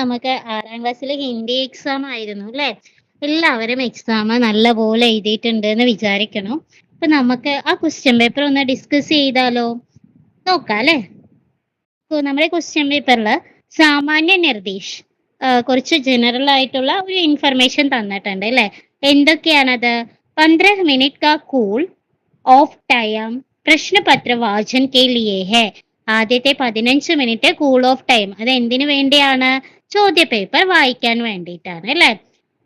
നമുക്ക് ആറാം ക്ലാസ്സിലെ ഹിന്ദി എക്സാം ആയിരുന്നു അല്ലേ? എല്ലാവരും എക്സാം നല്ലപോലെ എഴുതിയിട്ടുണ്ട് എന്ന് വിചാരിക്കണം. അപ്പൊ നമുക്ക് ആ ക്വസ്റ്റ്യൻ പേപ്പർ ഒന്ന് ഡിസ്കസ് ചെയ്താലോ? നോക്കാം അല്ലേ? നമ്മുടെ ക്വസ്റ്റ്യൻ പേപ്പറിൽ സാമാന്യ നിർദ്ദേശ് കുറച്ച് ജനറൽ ആയിട്ടുള്ള ഒരു ഇൻഫർമേഷൻ തന്നിട്ടുണ്ട് അല്ലേ? എന്തൊക്കെയാണത്? പന്ത്രണ്ട് മിനിറ്റ് കാ കൂൾ ഓഫ് ടൈം പ്രശ്നപത്ര വാചൻ കെ ലിയേ ഹെ ആദ്യത്തെ പതിനഞ്ച് മിനിറ്റ് കൂൾ ഓഫ് ടൈം അത് എന്തിനു വേണ്ടിയാണ്? ചോദ്യ പേപ്പർ വായിക്കാൻ വേണ്ടിയിട്ടാണ് അല്ലെ?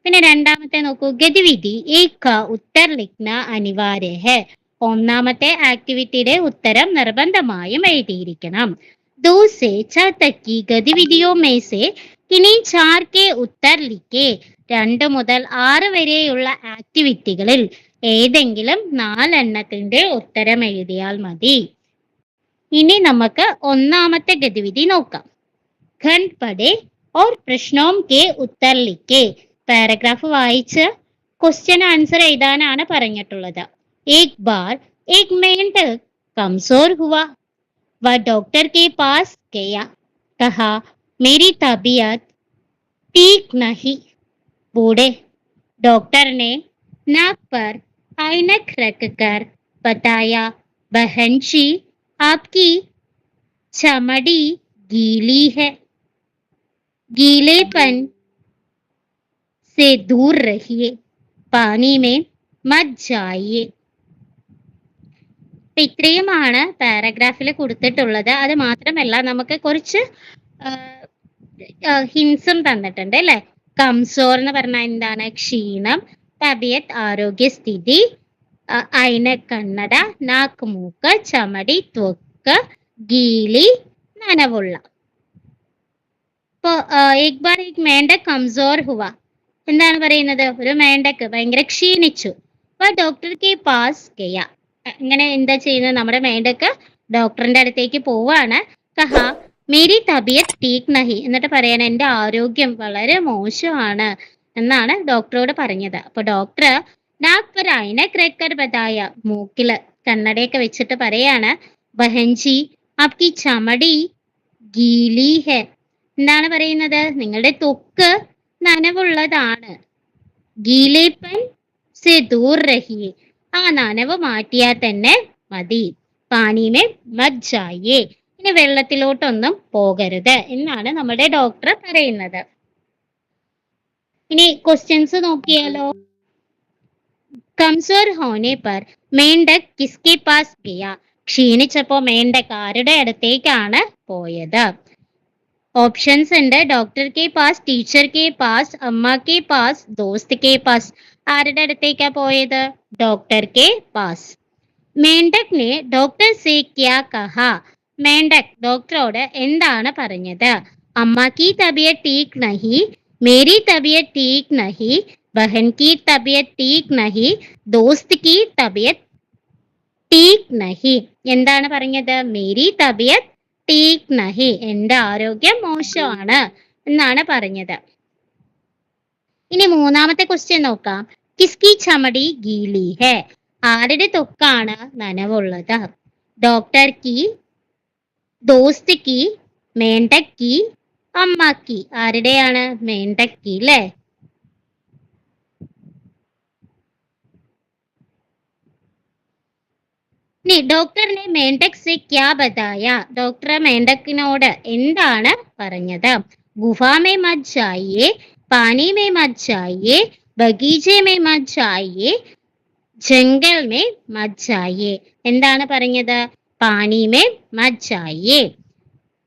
പിന്നെ രണ്ടാമത്തെ നോക്കൂ. ഗതിവിധി ഏക ഉത്തർ ലിഖ്ന അനിവാര്യ ഒന്നാമത്തെ ആക്ടിവിറ്റിയുടെ ഉത്തരം നിർബന്ധമായും എഴുതിയിരിക്കണം. ദോസെ ചതക്കി ഗതിവിധിയോ മേസേ ഇനി ചാർക്കെ ഉത്തർ ലിക്കെ രണ്ട് മുതൽ ആറ് വരെയുള്ള ആക്ടിവിറ്റികളിൽ ഏതെങ്കിലും നാലെണ്ണത്തിന്റെ ഉത്തരം എഴുതിയാൽ മതി. ഇനി നമുക്ക് ഒന്നാമത്തെ ഗതിവിധി നോക്കാം ഖണ്ഡ് പടേ ഓർ പ്രശ്നോം കെ ഉത്തർ ലിഖെ പാരഗ്രാഫ് വായിച്ച് ക്വസ്റ്റ്യൻ ആൻസർ എഴുതാനാണ് പറഞ്ഞിട്ടുള്ളത് ഏക് ബാർ ഏക് മേൻഡ് കംസോർ ഹുവ वह डॉक्टर के पास गया कहा मेरी तबीयत ठीक नहीं बूढ़े डॉक्टर ने नाक पर ऐनक रखकर बताया बहन जी आपकी चमड़ी गीली है गीलेपन से दूर रहिए पानी में मत जाइए അപ്പൊ ഇത്രയുമാണ് പാരഗ്രാഫിൽ കൊടുത്തിട്ടുള്ളത് അത് മാത്രമല്ല നമുക്ക് കുറച്ച് ഹിൻസും തന്നിട്ടുണ്ട് അല്ലെ കംസോർ എന്ന് പറഞ്ഞാൽ എന്താണ് ക്ഷീണം തബിയത്ത് ആരോഗ്യസ്ഥിതി അയന കണ്ണട നാക്ക് മൂക്ക് ചമടി ത്വക്ക് ഗീലി നനവുള്ള. ഇപ്പൊ ഏക് ബാർ ഏക് മേണ്ടക് കംസോർ ഹുവ. എന്താണ് പറയുന്നത്? ഒരു മേണ്ടക്ക് ഭയങ്കര ക്ഷീണിച്ചു. അപ്പൊ ഡോക്ടർ കെ പാസ് ഗയ ഇങ്ങനെ എന്താ ചെയ്യുന്നത്? നമ്മുടെ മേണ്ടക്ക് ഡോക്ടറിന്റെ അടുത്തേക്ക് പോവാണ്. കഹ മേരി തബിയത്ത് ടീക് നഹി. എന്നിട്ട് പറയണ എന്റെ ആരോഗ്യം വളരെ മോശമാണ് എന്നാണ് ഡോക്ടറോട് പറഞ്ഞത്. അപ്പൊ ഡോക്ടർ ക്രക്കർ ബതായ മൂക്കിൽ കണ്ണടയൊക്കെ വെച്ചിട്ട് പറയാണ് ബഹൻജി ആപ്കി ചമടി ഗീലി ഹെ. എന്താണ് പറയുന്നത്? നിങ്ങളുടെ തൊക്ക് നനവുള്ളതാണ്. ഗീലേപ്പൻ സെ ദൂർ ആ നനവ് മാറ്റിയാൽ തന്നെ മതി. പാനീമേ മജ്ജായേ ഇനി വെള്ളത്തിലോട്ടൊന്നും പോകരുത് എന്നാണ് നമ്മുടെ ഡോക്ടർ പറയുന്നത്. ഇനി ക്വസ്റ്റ്യൻസ് നോക്കിയാലോ? കംസോർ ഹോനെ പർ മേണ്ടക് കിസ്കെ പാസ് ഗയ. ക്ഷീണിച്ചപ്പോ മേണ്ടക് ആരുടെ അടുത്തേക്കാണ് പോയത്. ഓപ്ഷൻസ് ഉണ്ട്. ഡോക്ടർ കെ പാസ് ടീച്ചർ കെ പാസ് അമ്മ കെ പാസ് ദോസ്ത് കെ പാസ്. ആരുടെ അടുത്തേക്കാ പോയത്? ഡോക്ടർ കെ പാസ്. മേണ്ടക്കിനെ ഡോക്ടർ സെ ക്യാ കഹ. മേണ്ടക് ഡോക്ടറോട് എന്താണ് പറഞ്ഞത്? അമ്മ കി തബിയത്ത് ടീക് നഹി മേരി തബിയത്ത് ടീക് നഹി ബഹൻ की तबीयत ठीक नहीं दोस्त की तबीयत ठीक नहीं। എന്താണ് പറഞ്ഞത്? മേരി തബിയത്ത് ടീക് നഹി എന്റെ ആരോഗ്യം മോശമാണ് എന്നാണ് പറഞ്ഞത്. ഇനി മൂന്നാമത്തെ ക്വസ്റ്റ്യൻ നോക്കാം. കിസ്കി ചമടി ഗീലി ഹെ? ആരുടെ തൊക്കാണ് നനവുള്ളത്? ഡോക്ടർ കി ദോസ്ത് കി മേണ്ടക്കി അമ്മക്കി ആരുടെയാണ്? മേണ്ടക്കി അല്ലേ डॉक्टर ने मेढक्स क्या बताया? डॉक्टर मेढकोड गुफा में मत जाइए पानी में मत जाइए बगीचे में मत जाइए जंगल में मत जाइए पानी में मत जाइए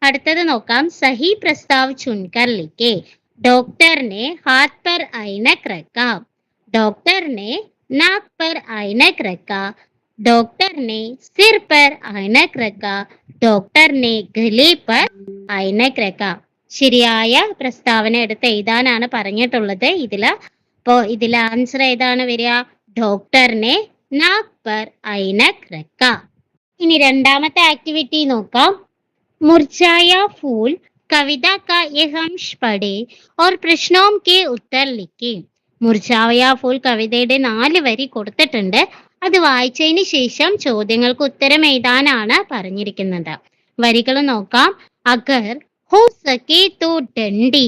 अड़ नोक सही प्रस्ताव चुनकर लिखे डॉक्टर ने हाथ पर आईनक रखा डॉक्टर ने नाक पर आईनक रखा डॉक्टर ने सिर पर ऐनक रखा डॉक्टर ने गले पर ऐनक रखा ശരിയായ പ്രസ്താവന എടുത്ത് എഴുതാനാണ് പറഞ്ഞിട്ടുള്ളത് ഇതില് അപ്പോ ഇതിലെ ആൻസർ ഏതാണ് വരിക ഡോക്ടറിനെ നാക് പർ ഐനക് റക്ക ഇനി രണ്ടാമത്തെ ആക്ടിവിറ്റി നോക്കാം മുർച്ചായ ഫൂൽ കവിത കാ യഹ് അംശ് പഠേ और प्रश्नों के उत्तर लिखे മുർജാവയ ഫൂൽ കവിതയുടെ നാല് വരി കൊടുത്തിട്ടുണ്ട് അത് വായിച്ചതിന് ശേഷം ചോദ്യങ്ങൾക്ക് ഉത്തരം എഴുതാനാണ് പറഞ്ഞിരിക്കുന്നത്. വരികൾ നോക്കാം. അഗർ ഹോ സകേ തോ ഡണ്ടി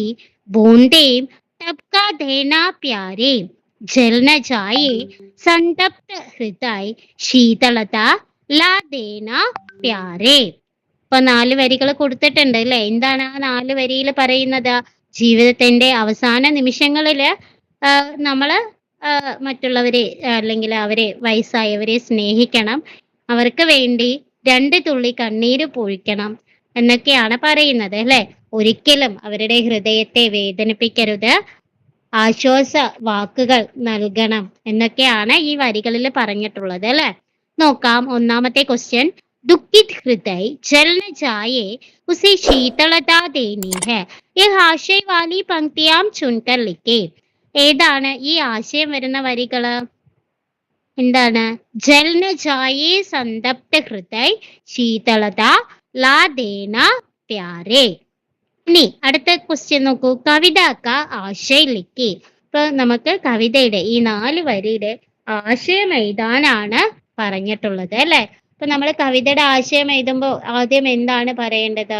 ബൂന്തേം ടപ്കാ ധേന സന്തപ്ത ഹൃദയ് ശീതളത ലാദേന പ്യാരേ. ഇപ്പൊ നാല് വരികൾ കൊടുത്തിട്ടുണ്ട് അല്ലെ? എന്താണ് ആ നാല് വരിയിൽ പറയുന്നത്? ജീവിതത്തിന്റെ അവസാന നിമിഷങ്ങളിൽ നമ്മൾ മറ്റുള്ളവരെ അല്ലെങ്കിൽ അവരെ വയസ്സായവരെ സ്നേഹിക്കണം അവർക്ക് വേണ്ടി രണ്ട് തുള്ളി കണ്ണീര് പൊഴിക്കണം എന്നൊക്കെയാണ് പറയുന്നത് അല്ലെ ഒരിക്കലും അവരുടെ ഹൃദയത്തെ വേദനിപ്പിക്കരുത് ആശ്വാസ വാക്കുകൾ നൽകണം എന്നൊക്കെയാണ് ഈ വരികളിൽ പറഞ്ഞിട്ടുള്ളത് അല്ലെ നോക്കാം ഒന്നാമത്തെ ക്വസ്റ്റ്യൻ ദുഃഖിത് ഹൃദയ ജൽ न जाए उसे शीतलता देनी है यह आशय वाली पंक्तियां चुनकर लिखे ഏതാണ് ഈ ആശയം വരുന്ന വരികൾ? എന്താണ്? ജൽന ജായേ സന്തപ്ത ഹൃദയ ശീതളത ലാദേന പ്യാരേ. ഇനി അടുത്ത ക്വസ്റ്റ്യൻ നോക്കൂ. കവിത ക ലിക്കി. ഇപ്പൊ നമുക്ക് കവിതയുടെ ഈ നാല് വരിയുടെ ആശയം എഴുതാനാണ് പറഞ്ഞിട്ടുള്ളത് അല്ലെ? ഇപ്പൊ നമ്മൾ കവിതയുടെ ആശയം എഴുതുമ്പോൾ ആദ്യം എന്താണ് പറയേണ്ടത്?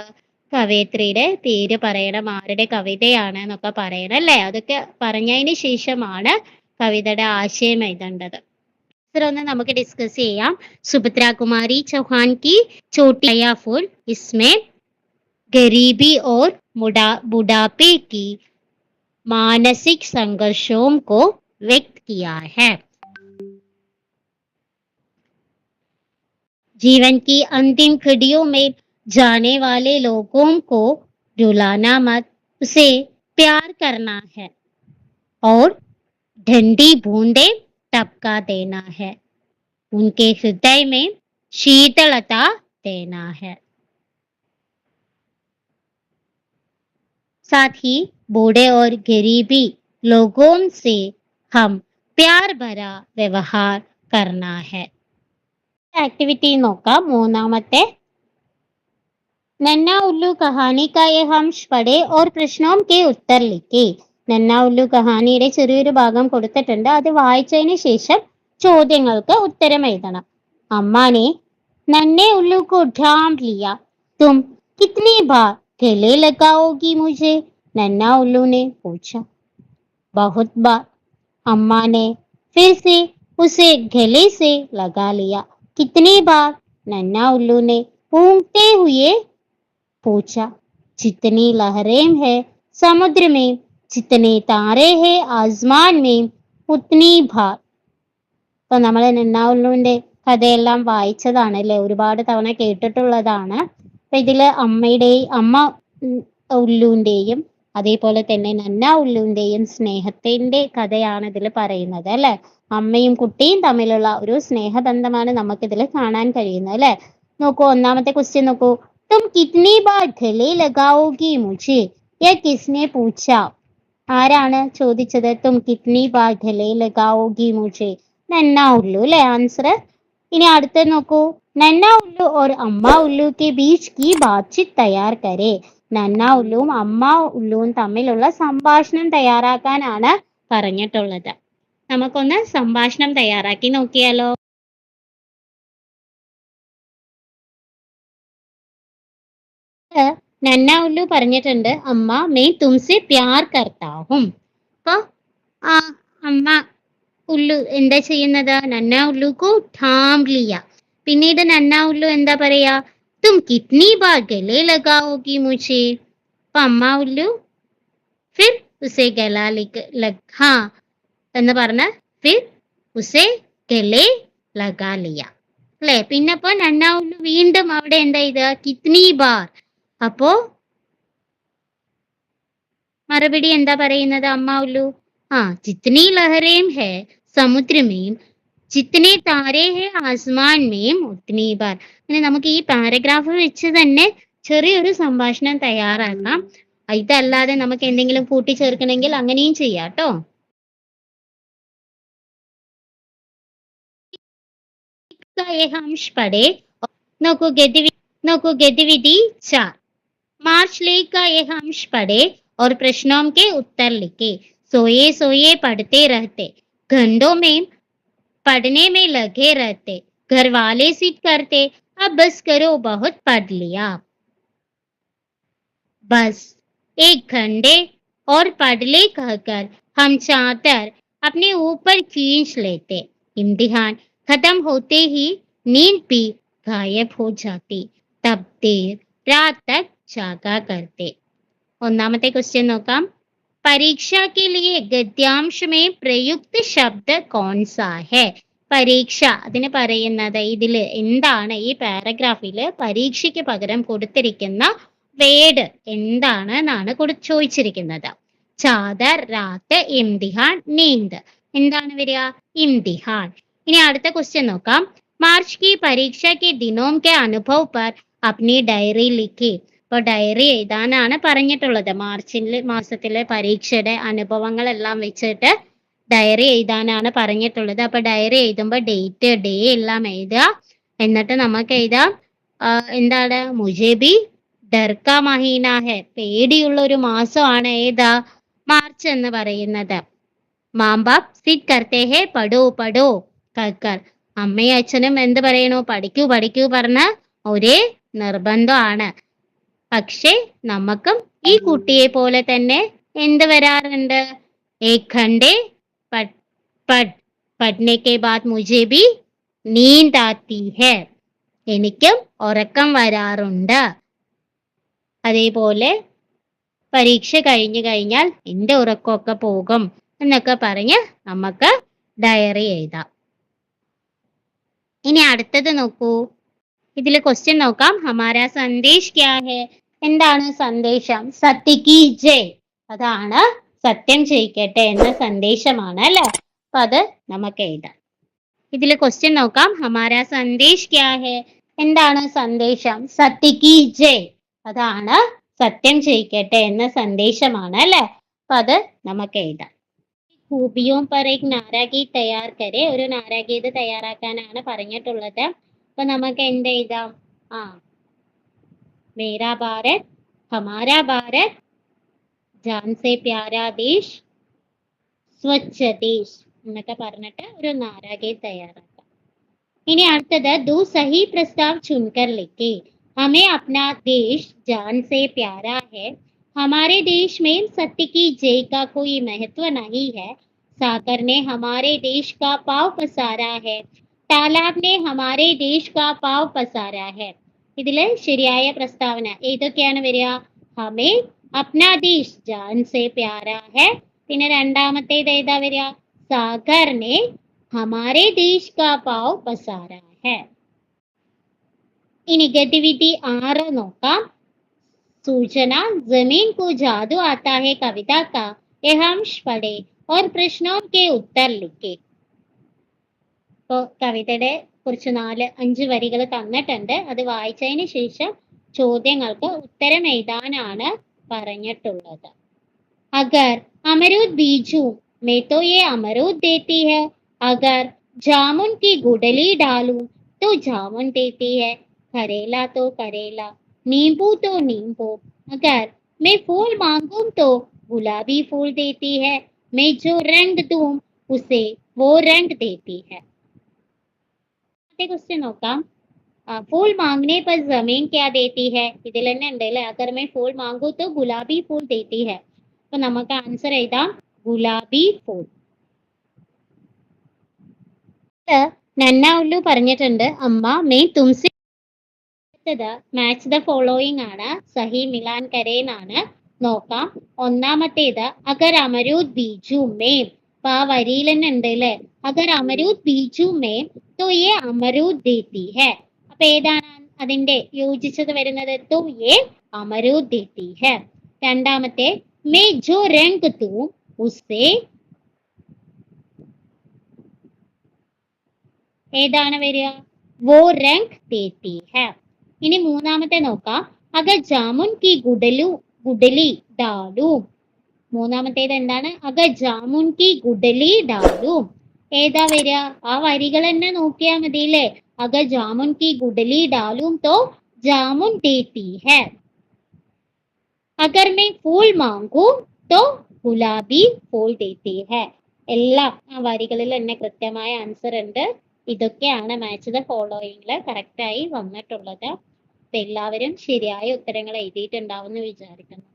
കവയത്രിയുടെ പേര് പറയണം ആരുടെ കവിതയാണ് എന്നൊക്കെ പറയണം അല്ലെ അതൊക്കെ പറഞ്ഞതിന് ശേഷമാണ് കവിതയുടെ ആശയം എഴുതേണ്ടത് ഇത്ര ഒന്ന് നമുക്ക് ഡിസ്കസ് ചെയ്യാം സുഭദ്ര കുമാരി ചൗഹാൻ की छोटी या फूल इसमें गरीबी और मुडा बुढ़ापे की मानसिक संघर्षों को व्यक्त किया है जीवन की अंतिम घड़ियों में जाने वाले लोगों को रुलाना मत उसे प्यार करना है और ठंडी बूंदे टपका देना है उनके हृदय में शीतलता देना है साथ ही बूढ़े और गरीबी लोगों से हम प्यार भरा व्यवहार करना है ആക്ടിവിറ്റി നോക്കാം മൂന്നാമത്തെ नन्ना उल्लू कहानी का यह अंश पढ़े और प्रश्नों के उत्तर लिखे നന്ന ഉല്ലു കഹാനിയുടെ ചെറിയൊരു ഭാഗം കൊടുത്തിട്ടുണ്ട് അത് വായിച്ചതിന് ശേഷം ചോദ്യങ്ങൾക്ക് ഉത്തരം എഴുതണം അമ്മാനെ നന്നെ ഉല്ലു को ढांप लिया तुम कितनी बार गले लगाओगी मुझे नन्ना उल्लू ने पूछा बहुत बार अम्मा ने फिर से उसे गले से लगा लिया कितनी बार नन्ना उल्लू ने ऊँगते हुए पूछा जितनी लहरें हैं समुद्र में जितने तारे हैं आसमान में उतनी बार ഇപ്പൊ നമ്മൾ നിന്നാവുള്ളുവിന്റെ കഥയെല്ലാം വായിച്ചതാണ് അല്ലെ ഒരുപാട് തവണ കേട്ടിട്ടുള്ളതാണ് അപ്പൊ ഇതില് അമ്മയുടെയും അമ്മ ഉം, ഉല്ലുവിന്റെയും അതേപോലെ തന്നെ നന്ന ഉല്ലുവിന്റെയും സ്നേഹത്തിന്റെ കഥയാണ് ഇതിൽ പറയുന്നത് അല്ലെ അമ്മയും കുട്ടിയും തമ്മിലുള്ള ഒരു സ്നേഹബന്ധമാണ് നമുക്കിതിൽ കാണാൻ കഴിയുന്നത് അല്ലെ നോക്കൂ ഒന്നാമത്തെ ക്വസ്റ്റ്യൻ നോക്കൂ तुम कितनी बार गले लगाओगी मुझे? यह किसने पूछा? ആരാണ് ചോദിച്ചത്? തും കിഡ്നി ബാധലെ ലഗാവോഗി മുജെ നന്ന ഉള്ളു അല്ലേ ആൻസർ ഇനി അടുത്ത നോക്കൂ. നന്ന ഉള്ളു ഓർ അമ്മ ഉള്ളു കെ ബീച്ച് കി ബാത്ചീത് തയ്യാർ കരെ. നന്ന ഉള്ളുവും അമ്മ ഉള്ളുവും തമ്മിലുള്ള സംഭാഷണം തയ്യാറാക്കാനാണ് പറഞ്ഞിട്ടുള്ളത്. നമുക്കൊന്ന് സംഭാഷണം തയ്യാറാക്കി നോക്കിയാലോ? ഏഹ് നന്ന ഉല്ലു പറഞ്ഞിട്ടുണ്ട്. അമ്മ മെയ് തുംസെ പ്യാർ കർത്താവും. ഹും അപ്പൊ ആ അമ്മ ഉല്ലു എന്താ ചെയ്യുന്നത്? നന്ന ഉല്ലുക്കു ഠാം ലിയ. പിന്നീട് നന്ന ഉല്ലു എന്താ പറയാ? തും കിഡ്നി ബാ ഗലെ ലഗാവോഗി മുझे അപ്പൊ അമ്മ ഉല്ലു ഫിർ ഉസെ ഗലാ ലിക്ക് ലഗ് എന്ന് പറഞ്ഞ ഫിർ ഉസെ ഗലെ ലഗാലിയ അല്ലേ? പിന്നെ ഇപ്പൊ നന്ന ഉല്ലു വീണ്ടും അവിടെ എന്താ ഇത് കിഡ്നി ബാർ. അപ്പോ മറുപടി എന്താ പറയുന്നത് അമ്മാവുല്ലു ആ ജിത്നി ലഹരയും ഹേ സമുദ്രമേയും ജിത്തനെ താരേ ഹേ ആസ്മാൻമേയും ഉത്നി ബാർ. അങ്ങനെ നമുക്ക് ഈ പാരഗ്രാഫ് വെച്ച് തന്നെ ചെറിയൊരു സംഭാഷണം തയ്യാറാക്കാം. ഇതല്ലാതെ നമുക്ക് എന്തെങ്കിലും കൂട്ടിച്ചേർക്കണമെങ്കിൽ അങ്ങനെയും ചെയ്യാം കേട്ടോ നോക്കൂ ഗതിവിധി നോക്കൂ ഗതിവിധി ചാർ मार्च लेख का यह अंश पढ़े और प्रश्नों के उत्तर लिखे। सोए सोए पढ़ते रहते, घंटों में पढ़ने में लगे रहते घर वाले सिद्ध करते, अब बस करो बहुत पढ़ लिया। बस एक घंटे और पढ़ ले कहकर हम चादर अपने ऊपर खींच लेते। इम्तिहान खत्म होते ही नींद भी गायब हो जाती। तब देर रात तक जागा करते ഒന്നാമത്തെ ക്വസ്റ്റ്യൻ നോക്കാം പരീക്ഷ के लिए ഗദ്യാംശ में പ്രയുക്ത ശബ്ദ कौन सा है പരീക്ഷ അതിന് പറയുന്നത് ഇതില് എന്താണ് ഈ പാരഗ്രാഫില് പരീക്ഷയ്ക്ക് പകരം കൊടുത്തിരിക്കുന്ന വേഡ് എന്താണ് എന്നാണ് കൊടു ചോദിച്ചിരിക്കുന്നത് ചാദർ രാത്ത് ഇംതിഹാൻ നീന്ത് എന്താണ് വരിക ഇംതിഹാൻ ഇനി അടുത്ത ക്വസ്റ്റ്യൻ നോക്കാം മാർച്ച് की परीक्षा के दिनों के अनुभव पर अपनी ഡയറി ലിഖി ഇപ്പൊ ഡയറി എഴുതാനാണ് പറഞ്ഞിട്ടുള്ളത്. മാർച്ചിൽ മാസത്തിലെ പരീക്ഷയുടെ അനുഭവങ്ങളെല്ലാം വെച്ചിട്ട് ഡയറി എഴുതാനാണ് പറഞ്ഞിട്ടുള്ളത്. അപ്പൊ ഡയറി എഴുതുമ്പോൾ ഡേറ്റ് ഡേ എല്ലാം എഴുതുക. എന്നിട്ട് നമുക്ക് എഴുതാം. എന്താണ്? മുജേബി ഡർക്ക മഹീന ഹെ പേടിയുള്ള ഒരു മാസമാണ് ഏതാ? മാർച്ച് എന്ന് പറയുന്നത്. മാമ്പാപ് സിറ്റ് കർത്തേ ഹേ പഠോ പഠോ കക്കർ അമ്മയും അച്ഛനും എന്ത് പറയണു? പഠിക്കൂ പഠിക്കൂ പറഞ്ഞ ഒരേ നിർബന്ധമാണ്. പക്ഷെ നമുക്കും ഈ കുട്ടിയെ പോലെ തന്നെ എന്ത് വരാറുണ്ട്? ഏക് പട് പട് നീന്താത്തി ഹെ. എനിക്കും ഉറക്കം വരാറുണ്ട്. അതേപോലെ പരീക്ഷ കഴിഞ്ഞു കഴിഞ്ഞാൽ എന്റെ ഉറക്കമൊക്കെ പോകും എന്നൊക്കെ പറഞ്ഞ് നമുക്ക് ഡയറി എഴുതാം. ഇനി അടുത്തത് നോക്കൂ. ഇതിൽ ക്വസ്റ്റ്യൻ നോക്കാം. ഹമാര സന്ദേശ് ക്യാ ഹേ? എന്താണ് സന്ദേശം? സത്യക്ക് ജയ്. അതാണ് സത്യം ചെയ്യിക്കട്ടെ എന്ന സന്ദേശമാണ് അല്ലെ? അപ്പൊ അത് നമുക്ക് എഴുതാം. ഇതിൽ ക്വസ്റ്റ്യൻ നോക്കാം. ഹമാര സന്ദേശ് ക്യാ ഹേ? എന്താണ് സന്ദേശം? സത്യക്ക് ജയ്. അതാണ് സത്യം ചെയ്യിക്കട്ടെ എന്ന സന്ദേശമാണ് അല്ലെ? അപ്പൊ അത് നമുക്ക് എഴുതാം. കൂബിയും പർ നാരാഗീത് തയ്യാർ ഒരു നാരാഗീത് തയ്യാറാക്കാനാണ് പറഞ്ഞിട്ടുള്ളത്. അപ്പൊ നമുക്ക് എന്ത് എഴുതാം ആ മേരാ ഭാരത് ഹമാരാ ഭാരത് ജാൻ സെ പ്യാരാ ദേശ് സ്വച്ഛ ദേശ് എന്നൊക്കെ പറഞ്ഞിട്ട് ഒരു നാരാഗീത് തയ്യാറാക്കാം ഇനി അടുത്തത് ദു സഹി പ്രസ്താവ് ചുൻകർ ലിഖേ हमें अपना देश जान से प्यारा है हमारे देश में सत्य की जय का कोई महत्व नहीं है सागर ने हमारे देश का पाव पसारा है तालाब ने हमारे देश का पाव पसारा है ഇതില് ശരിയായ പ്രസ്താവന ഏതൊക്കെയാണ് വരിക ഹമേ അപ്നാ ദേശ് ജാൻ സെ പ്യാര ഹെ പിന്നെ രണ്ടാമത്തേത് ഏതാ വരിക സാഗറിനെ ഹമാരെ ദേശ് കാ പാവ് പസാര ഹെ ഇനി ഗതിവിധി ആറ് നോക്കാം सूचना जमीन को जादू आता है कविता का यह अंश पढ़े और प्रश्नों के उत्तर लिखे ഇപ്പോ കവിതയുടെ കുറച്ച് നാല് അഞ്ച് വരികൾ തന്നിട്ടുണ്ട് അത് വായിച്ചതിന് ശേഷം ചോദ്യങ്ങൾക്ക് ഉത്തരം എഴുതാനാണ് പറഞ്ഞിട്ടുള്ളത് अगर अमरूद बीजू मैं तो ये अमरूद देती है अगर जामुन की गुडली डालूं तो जामुन देती है करेला तो करेला नींबू तो नींबू अगर मैं फूल मांगूं तो गुलाबी फूल देती है मैं जो रंग दूं उसे वो रंग देती है क्वेश्चन നോക്കാം ആ, फूल मांगने पर जमीन क्या देती है ഇതിൽ തന്നെ ഉണ്ട് അല്ലേ अगर मैं फूल मांगू तो गुलाबी फूल देती है അപ്പൊ നമുക്ക് ആൻസർ എഴുതാം ഗുലാബി ഫൂൾ നന്ന ഉള്ളു പറഞ്ഞിട്ടുണ്ട് അമ്മ മേ തുംസെ അടുത്തത് മാച്ച് ദ ഫോളോയിങ് ആണ് സഹി മിലാൻ കരേന്നാണ് നോക്കാം ഒന്നാമത്തേത് അഗർ അമരൂദ് ബീജു മേം അപ്പൊ ആ വരിയിൽ തന്നെ ഉണ്ട് അല്ലെ അഗർ അമരൂദ് ബീജു മേം തോ യേ അമരൂദ് ദേത്തി ഹെ. അപ്പൊ ഏതാണ് അതിന്റെ യോജിച്ചത് വരുന്നത്? തോ യേ അമരൂദ് ദേത്തി ഹെ. രണ്ടാമത്തെ മേ ജോ രംഗ് തൂ ഉസേ. ഏതാണ് വരിക? വോ രംഗ് ദേത്തി ഹെ. ഇനി മൂന്നാമത്തെ നോക്കാം. അഗർ ജാമുൻ കി ഗുഡലു ഗുഡലി ഡാലു മൂന്നാമത്തേത് എന്താണ് അഗ ജാമുൻ കി ഗുഡലി ഡാലു. ഏതാ വരിക? ആ വരികൾ തന്നെ നോക്കിയാൽ മതി അല്ലേ അഗ ജാമുൻ കി ഗുഡലി ഡാലും തോ ജാമുൻ ദേത്തി ഹെ. അഗർ മേ ഫൂൾ മാങ്കൂ തോ ഗുലാബി ഫൂൾ ദേത്തി ഹെ. എല്ലാം ആ വരികളിൽ തന്നെ കൃത്യമായ ആൻസർ ഉണ്ട്. ഇതൊക്കെയാണ് മാച്ച് ദ ഫോളോയിങ്ങിൽ കറക്റ്റായി വന്നിട്ടുള്ളത്. എല്ലാവരും ശരിയായ ഉത്തരങ്ങൾ എഴുതിയിട്ടുണ്ടാവും എന്ന് വിചാരിക്കുന്നു.